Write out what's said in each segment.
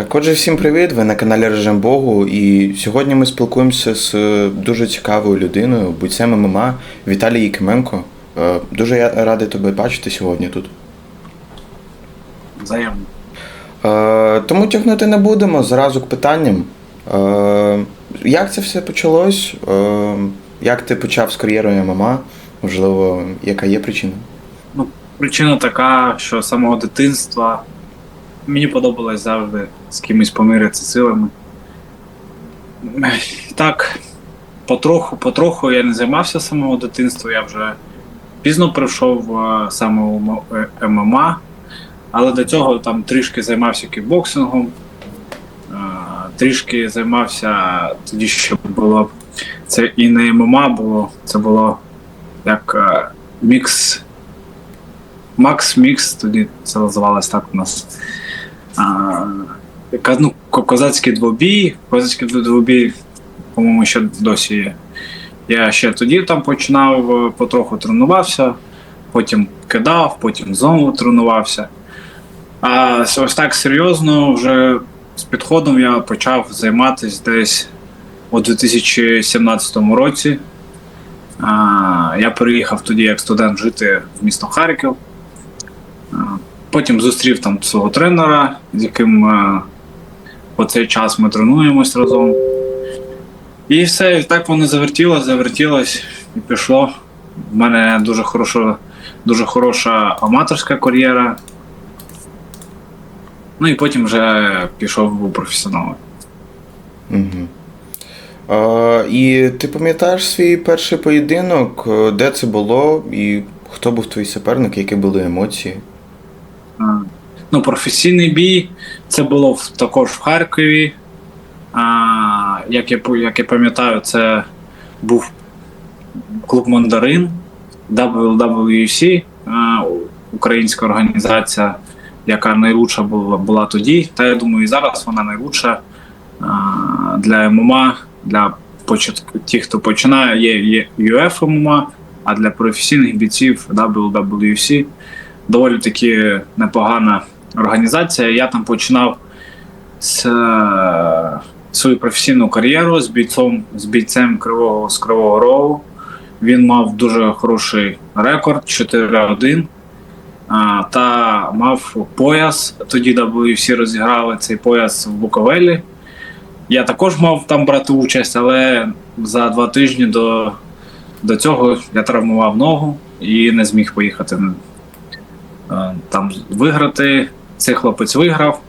Так, Отже, всім привіт! Ви на каналі Режим Богу. І сьогодні ми спілкуємося з е, дуже цікавою людиною, бойцем ММА Віталій Якименко. Е, Дуже я радий тебе бачити сьогодні тут. Взаємно. Е, Тому тягнути не будемо зразу к питанням. Як це все почалось? Як ти почав з кар'єрою ММА? Можливо, яка є причина? Ну, причина така, що з самого дитинства мені подобалось завжди з кимось помиритися силами. Так, потроху, потроху я не займався самого дитинства, я вже пізно прийшов е, саме е, ММА, але до цього там трішки займався кікбоксингом, е, трішки займався тоді ще було. Це і не ММА було, це було як мікс. Макс Мікс, тоді це називалось так у нас. А, ну, козацький двобій. Козацький двобій, по-моєму, ще досі є. Я ще тоді там починав, е, потроху тренувався, потім кидав, потім знову тренувався. А ось так серйозно вже з підходом я почав займатися десь у 2017 році. А, Я переїхав тоді як студент жити в місто Харків. А, Потім зустрів там свого тренера, з яким е, по цей час ми тренуємось разом. І все, і так воно завертіло, завертілось і пішло. У мене дуже хороша, дуже хороша аматорська кар'єра. Ну і потім вже пішов у професіонали. Угу. Е, І ти пам'ятаєш свій перший поєдинок, Е, де це було, і хто був твій суперник, які були емоції? Ну, професійний бій це було також в Харкові. А, як, я, як я пам'ятаю, це був клуб Мандарин WWC, а, українська організація, яка найлучша була, була тоді. Та я думаю, і зараз вона найлучша для ММА, для тих, хто починає, є, є UF ММА, а для професійних бійців WWC доволі таки непогана організація. Я там починав з, е, свою професійну кар'єру з бійцом, з бійцем Кривого з Кривого Рогу. Він мав дуже хороший рекорд 4-1. Та мав пояс. Тоді WC розіграли цей пояс в Буковелі. Я також мав там брати участь, але за два тижні до, до цього я травмував ногу і не зміг поїхати там виграти. Цей хлопець виграв.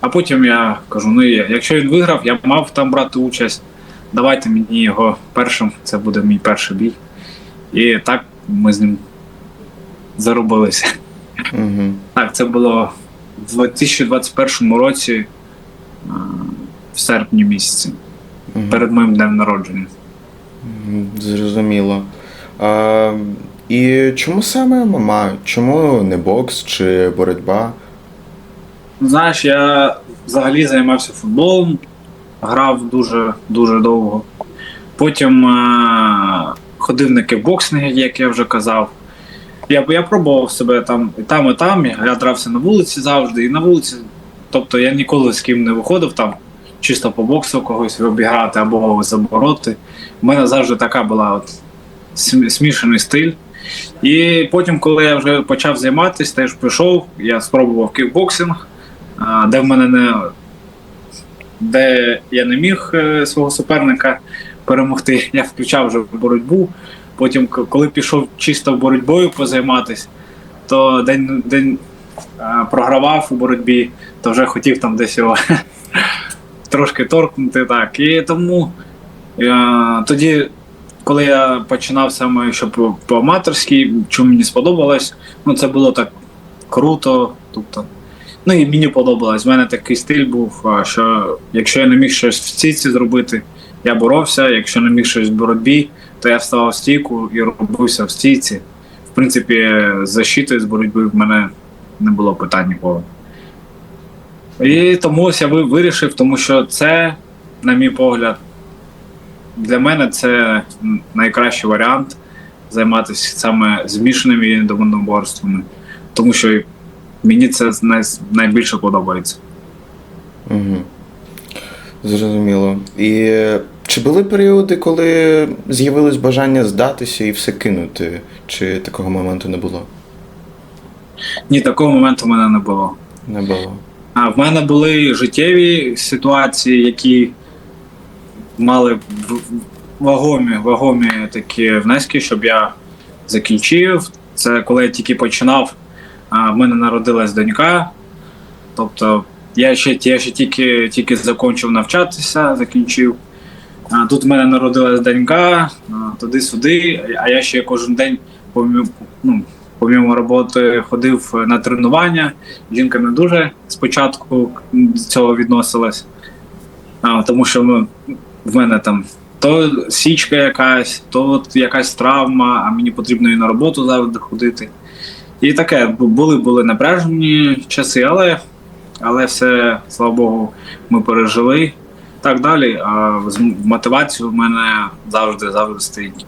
А потім я кажу: ну якщо він виграв, я мав там брати участь. Давайте мені його першим, це буде мій перший бій. І так ми з ним заробилися. Угу. Так, це було в 2021 році, е, в серпні місяці, Угу. перед моїм днем народження. Зрозуміло. А, і чому саме ММА? Чому не бокс чи боротьба? Знаєш, я взагалі займався футболом, грав дуже дуже довго. Потім е- ходив на кікбоксинг, як я вже казав. Я, я пробував себе там і там, і там. Я дрався на вулиці завжди, і на вулиці. Тобто я ніколи з ким не виходив там, чисто по боксу когось обіграти або забороти. У мене завжди така була от смішаний стиль. І потім, коли я вже почав займатися, теж пішов, я спробував кікбоксинг де в мене не де я не міг е, свого суперника перемогти, я включав вже боротьбу. Потім, коли пішов чисто боротьбою позайматися, то день, день програвав у боротьбі, то вже хотів там десь його трошки торкнути. Так. І тому е, тоді, коли я починав саме що по, по аматорській, що мені сподобалось, ну це було так круто. Тобто, Ну і мені подобалось. У мене такий стиль був, що якщо я не міг щось в стійці зробити, я боровся. Якщо не міг щось в боротьбі, то я вставав в стійку і робився в стійці. В принципі, защитою з боротьби в мене не було питань ніколи. І тому я вирішив, тому що це, на мій погляд, для мене це найкращий варіант займатися саме змішаними єдиноборствами. Тому що Мені це найбільше подобається. Угу. Зрозуміло. І чи були періоди, коли з'явилось бажання здатися і все кинути? Чи такого моменту не було? Ні, такого моменту в мене не було. Не було. А в мене були життєві ситуації, які мали вагомі, вагомі такі внески, щоб я закінчив. Це коли я тільки починав, в мене народилась донька. Тобто я ще, я ще тільки, тільки закінчив навчатися, закінчив. Тут в мене народилась донька, туди-сюди, а я ще кожен день помі- ну, помімо роботи ходив на тренування. Жінка не дуже спочатку до цього відносилась, тому що ми, в мене там то січка якась, то от якась травма, а мені потрібно і на роботу завжди ходити. І таке були були напряжені часи, але, але все, слава Богу, ми пережили. Так далі. А мотивацію в мене завжди завжди стоїть.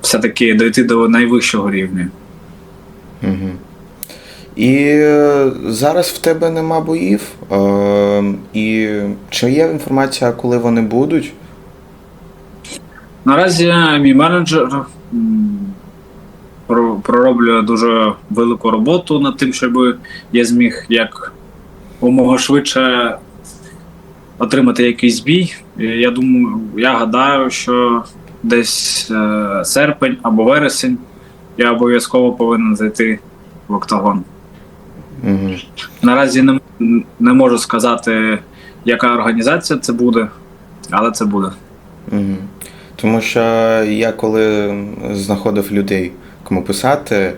Все-таки дойти до найвищого рівня. Угу. І е, зараз в тебе нема боїв. Е, і чи є інформація, коли вони будуть? Наразі мій менеджер про- пророблює дуже велику роботу над тим, щоб я зміг як умога швидше отримати якийсь бій. Я думаю, я гадаю, що десь е, серпень або вересень я обов'язково повинен зайти в октагон. Угу. Наразі не, не можу сказати, яка організація це буде, але це буде. Угу. Тому що я коли знаходив людей, кому писати,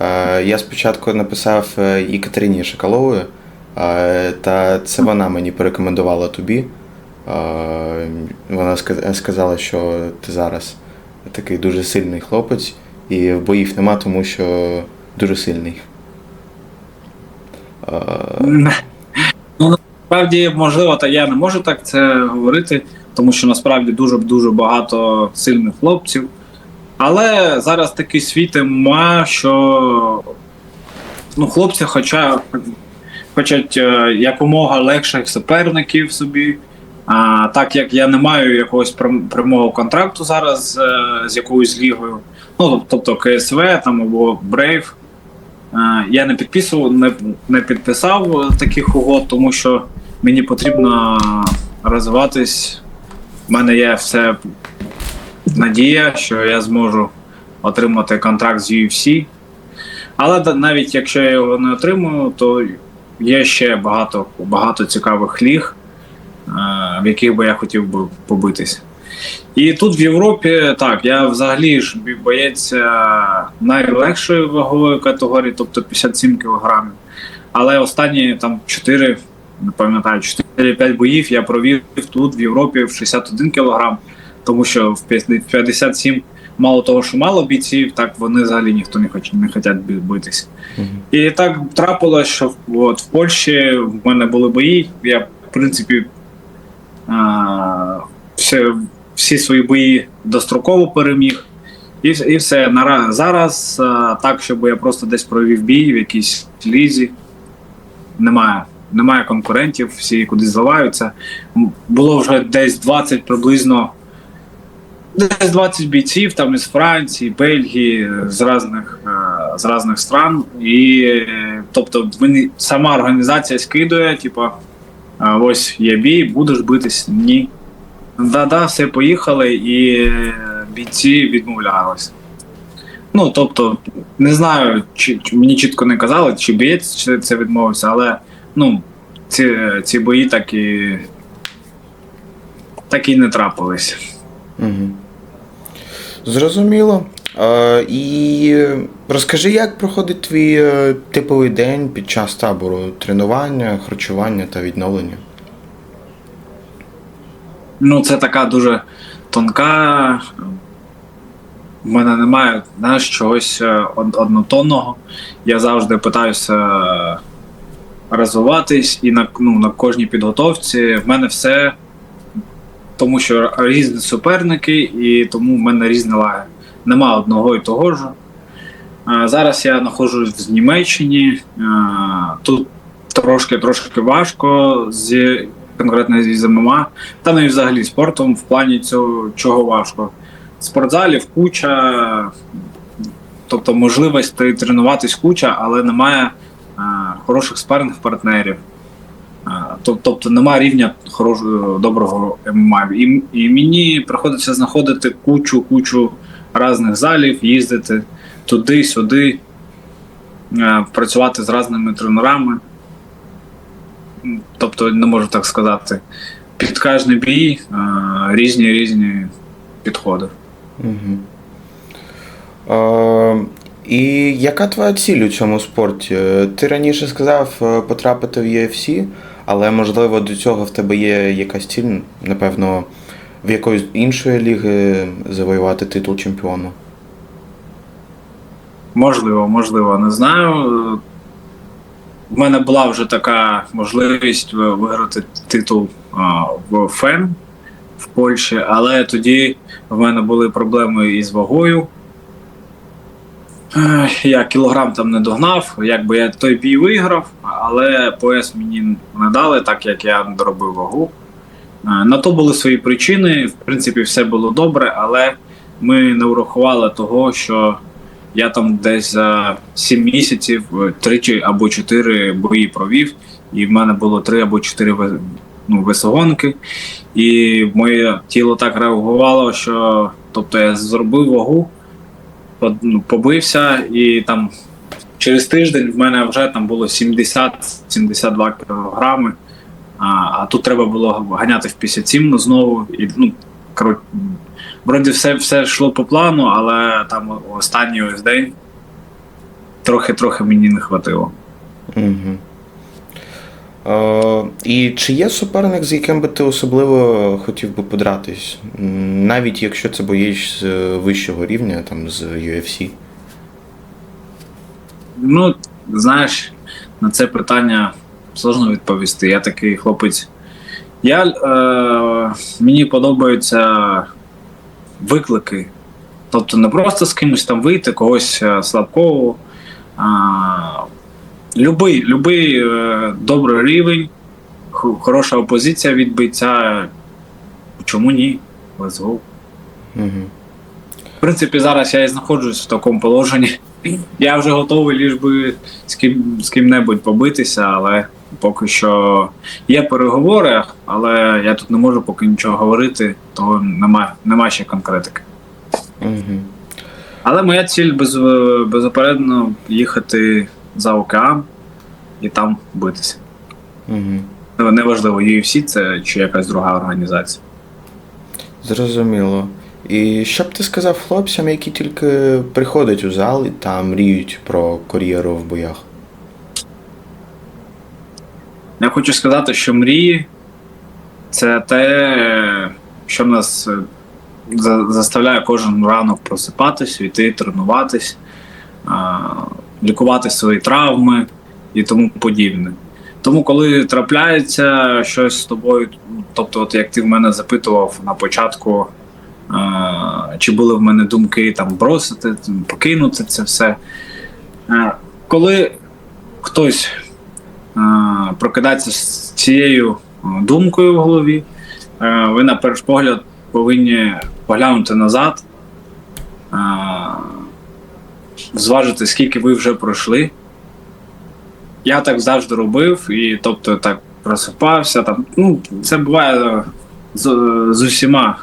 е, я спочатку написав е, Екатерині Шакалової, е, та це вона мені порекомендувала тобі. Вона сказала, що ти зараз такий дуже сильний хлопець, і боїв нема, тому що дуже сильний. Е, Ну, насправді, можливо, та я не можу так це говорити, тому що насправді дуже дуже багато сильних хлопців. Але зараз такий світ ММА, що ну, хлопці хоча, хочуть е, якомога легших суперників собі. А, так як я не маю якогось прямого контракту зараз е, з якоюсь лігою, ну тобто КСВ там або Е, Я не підписував, не, не підписав е, таких угод, тому що мені потрібно розвиватись. У мене є все надія, що я зможу отримати контракт з UFC. Але навіть якщо я його не отримую, то є ще багато, багато цікавих ліг, е, в яких би я хотів би побитись. І тут в Європі так, я взагалі ж боєць е, найлегшої вагової категорії, тобто 57 кілограмів. Але останні там 4, не пам'ятаю, 4-5 боїв я провів тут в Європі в 61 кілограм, тому що в 57 мало того, що мало бійців, так вони взагалі ніхто не хоче не хочуть бі- битись. Мгм. І так трапилось, що от, в Польщі в мене були бої. Я, в принципі, а, все, всі свої бої достроково переміг. І, і все. Нара- Зараз так, щоб я просто десь провів бій в якійсь лізі. Немає. Немає конкурентів, всі кудись зливаються. Було вже десь 20 приблизно. Десь 20 бійців там із Франції, Бельгії, з різних, з різних стран. І тобто мені сама організація скидує, типу, ось є бій, будеш битись? Ні. Да-да, все поїхали, і е, бійці відмовлялися. Ну, тобто, не знаю, чи, чи мені чітко не казали, чи бієць чи це відмовився, але ну, ці, ці бої так і, так і не трапились. Угу. Зрозуміло. Е, і розкажи, як проходить твій е, типовий день під час табору тренування, харчування та відновлення? Ну, це така дуже тонка. У мене немає знаєш, чогось е, однотонного. Я завжди питаюся розвиватись і на, ну, на кожній підготовці. В мене все, тому що різні суперники, і тому в мене різні лаги. Нема одного і того ж. Зараз я знаходжусь в Німеччині. Тут трошки трошки важко з конкретно з ММА, та ну і взагалі спортом в плані цього чого важко. Спортзалів куча, тобто можливостей тренуватись куча, але немає а, хороших спарних партнерів. Тобто немає рівня хорошого доброго ММА. І, і мені приходиться знаходити кучу, кучу різних залів, їздити туди-сюди, працювати з різними тренерами. Тобто, не можу так сказати. Під кожний бій е, різні різні підходи. Угу. Е, і яка твоя ціль у цьому спорті? Ти раніше сказав е, потрапити в UFC, але можливо до цього в тебе є якась ціль, напевно, в якоїсь іншої ліги завоювати титул чемпіону. Можливо, можливо, не знаю. У мене була вже така можливість виграти титул а, в ФЕМ в Польщі, але тоді в мене були проблеми із вагою. Я кілограм там не догнав, якби я той бій виграв, але пояс мені не дали, так як я доробив вагу. Е, На то були свої причини. В принципі, все було добре, але ми не врахували того, що я там десь за 7 місяців е, три чи або чотири бої провів, і в мене було три або чотири ну, весогонки. І моє тіло так реагувало, що тобто я зробив вагу, ну, побився, і там через тиждень в мене вже там було 70-72 кілограми. А, а тут треба було ганяти в 57 знову. І, ну, коротше, вроді все, все йшло по плану, але там останній ось день трохи-трохи мені не хватило. Угу. Е, і чи є суперник, з яким би ти особливо хотів би подратись? Навіть якщо це боєць з е, вищого рівня, там з UFC. Ну, знаєш, на це питання сложно відповісти. Я такий хлопець. Я, е, мені подобаються виклики. Тобто не просто з кимось там вийти, когось е, слабкого. А, любий, любий е, добрий рівень, хо- хороша опозиція від бійця. Чому ні? Let's go. Угу. В принципі, зараз я і знаходжусь в такому положенні. Я вже готовий ліж би з ким з ким-небудь побитися, але поки що є переговори, але я тут не можу поки нічого говорити, того нема, нема ще конкретики. Угу. Але моя ціль без, безопередно їхати за океан і там битися. Угу. Неважливо, UFC це чи якась друга організація. Зрозуміло. І що б ти сказав хлопцям, які тільки приходять у зал і там мріють про кар'єру в боях? Я хочу сказати, що мрії це те, що нас е, заставляє кожен ранок просипатись, йти, тренуватись, лікувати свої травми і тому подібне. Тому, коли трапляється щось з тобою, тобто, от як ти в мене запитував на початку, чи були в мене думки там бросити, покинути це все. Коли хтось е, прокидається з цією е, думкою в голові. Е, Ви на перший погляд повинні поглянути назад, зважити, скільки ви вже пройшли. Я так завжди робив, і тобто так просипався. Там, ну, це буває з, з усіма.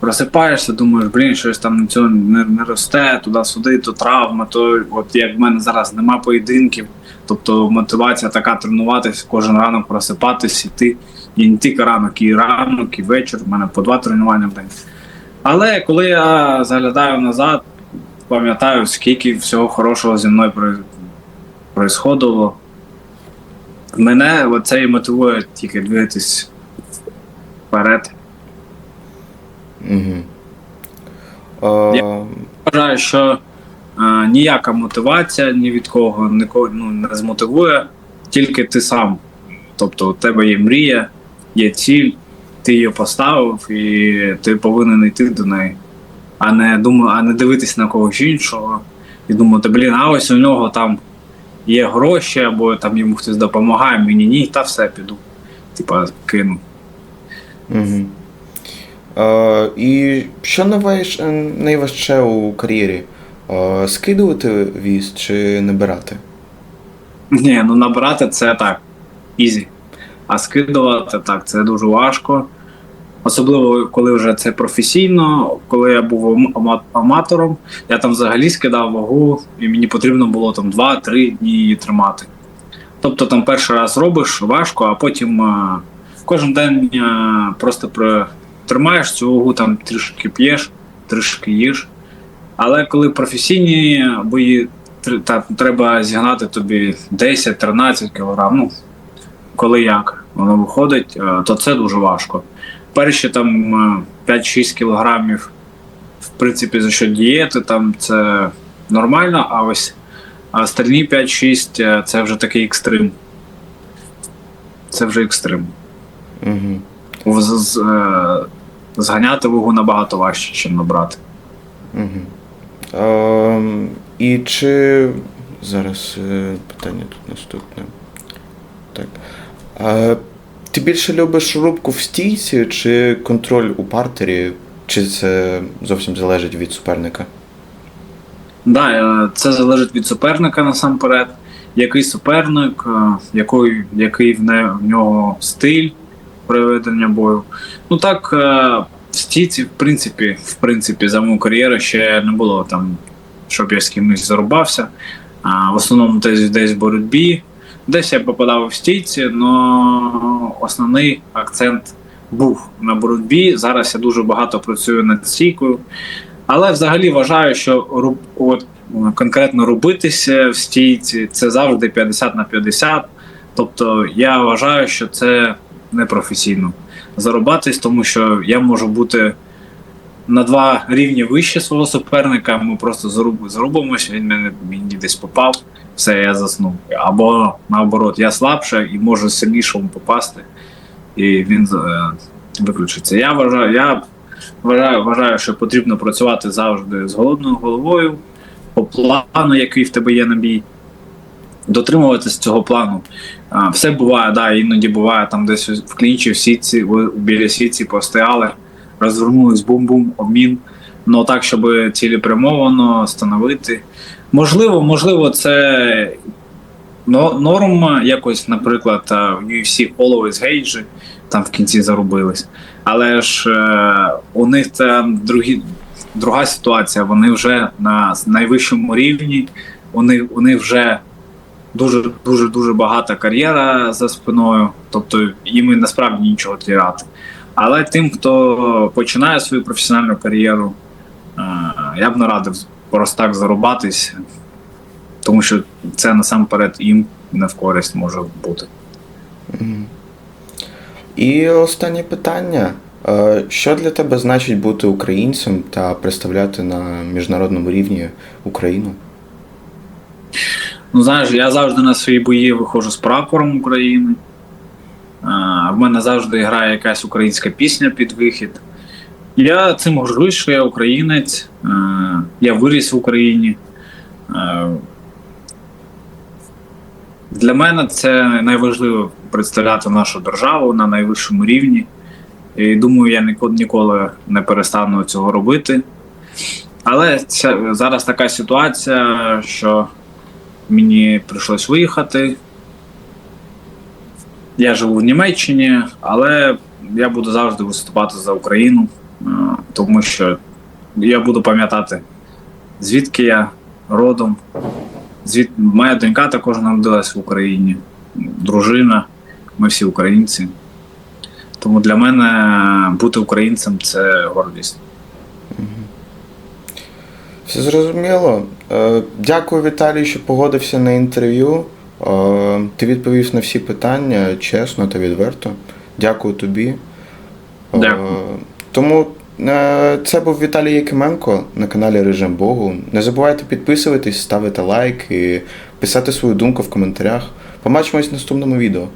Просипаєшся, думаєш, блін, щось там нічого не, не росте, туди-сюди, то травма, то от як в мене зараз нема поєдинків. Тобто мотивація така тренуватися, кожен ранок просипатись, іти. І не тільки ранок, і ранок, і вечір. У мене по два тренування в день. Але коли я заглядаю назад, пам'ятаю, скільки всього хорошого зі мною про- происходило. Мене це і мотивує тільки двигатись вперед. Угу. Е, Вважаю, що ніяка мотивація ні від кого нікого ну, не змотивує, тільки ти сам. Тобто у тебе є мрія, є ціль, ти її поставив і ти повинен йти до неї, а не думаю, а не дивитись на когось іншого і думати, блін, а ось у нього там є гроші, або там йому хтось допомагає, мені ні, та все піду. Типа кину. Угу. Е, і що найваж... найважче у кар'єрі? Е, скидувати віз чи набирати? Ні, ну набирати це так, ізі. А скидувати так, це дуже важко. Особливо, коли вже це професійно, коли я був аматором, я там взагалі скидав вагу, і мені потрібно було там 2-3 дні її тримати. Тобто там перший раз робиш важко, а потім е, кожен день е, просто при- тримаєш цю вагу, там трішки п'єш, трішки їш. Але коли професійні бої, тр- та, треба зігнати тобі 10-13 кг, ну, коли як воно виходить, е, то це дуже важко. Перші там е, 5-6 кілограмів, в принципі, за що дієти, там це нормально, а ось а остальні 5-6 е, це вже такий екстрим. Це вже екстрим. Угу. З- з- е, Зганяти вагу набагато важче, ніж набрати. Угу. Е, і чи. Зараз е, питання тут наступне. Так. Ти більше любиш рубку в стійці чи контроль у партері? Чи це зовсім залежить від суперника? Да, е, це залежить від суперника насамперед. Який суперник, е, який, який в, нього стиль проведення бою. Ну так, стійці, в принципі, в принципі, за мою кар'єру ще не було там, щоб я з кимось зарубався. А, в основному десь десь в боротьбі. Десь я попадав в стійці, але основний акцент був на боротьбі. Зараз я дуже багато працюю над стійкою. Але взагалі вважаю, що руб, от, конкретно робитися в стійці це завжди 50 на 50. Тобто я вважаю, що це непрофесійно зарубатись, тому що я можу бути на два рівні вище свого суперника. Ми просто заруб, зарубимося, він мене мені десь попав, все, я заснув. Або наоборот, я слабше і можу сильнішому попасти, і він е, виключиться. Я вважаю, я вважаю, вважаю, що потрібно працювати завжди з голодною головою, по плану, який в тебе є на бій. Дотримуватись цього плану. А, все буває, да, іноді буває там десь в клінчі, в сітці, біля сітці постояли, розвернулись бум-бум, обмін. Ну так, щоб цілеспрямовано становити. Можливо, можливо, це норма якось, наприклад, в UFC Always Gage, там в кінці зарубились. Але ж е, у них там другі, друга ситуація. Вони вже на найвищому рівні, у них, у них вже дуже дуже дуже багата кар'єра за спиною, тобто їм і насправді нічого теряти. Але тим, хто починає свою професіональну кар'єру, е, я б не радив просто так зарубатись, тому що це насамперед їм не в користь може бути. І останнє питання. Е, Що для тебе значить бути українцем та представляти на міжнародному рівні Україну? Ну, знаєш, я завжди на свої бої виходжу з прапором України. А, в мене завжди грає якась українська пісня під вихід. Я цим горжусь, що я українець, е, я виріс в Україні. Е, Для мене це найважливо представляти нашу державу на найвищому рівні. І думаю, я ніколи, ніколи не перестану цього робити. Але це, зараз така ситуація, що мені прийшлось виїхати. Я живу в Німеччині, але я буду завжди виступати за Україну, е, тому що я буду пам'ятати, звідки я родом. Звід... Моя донька також народилась в Україні, дружина, ми всі українці. Тому для мене бути українцем це гордість. Все зрозуміло. Е, Дякую, Віталій, що погодився на інтерв'ю. Е, Ти відповів на всі питання чесно та відверто. Дякую тобі. Е, Дякую. Тому це був Віталій Якименко на каналі Режим Богу. Не забувайте підписуватись, ставити лайк і писати свою думку в коментарях. Побачимось в наступному відео.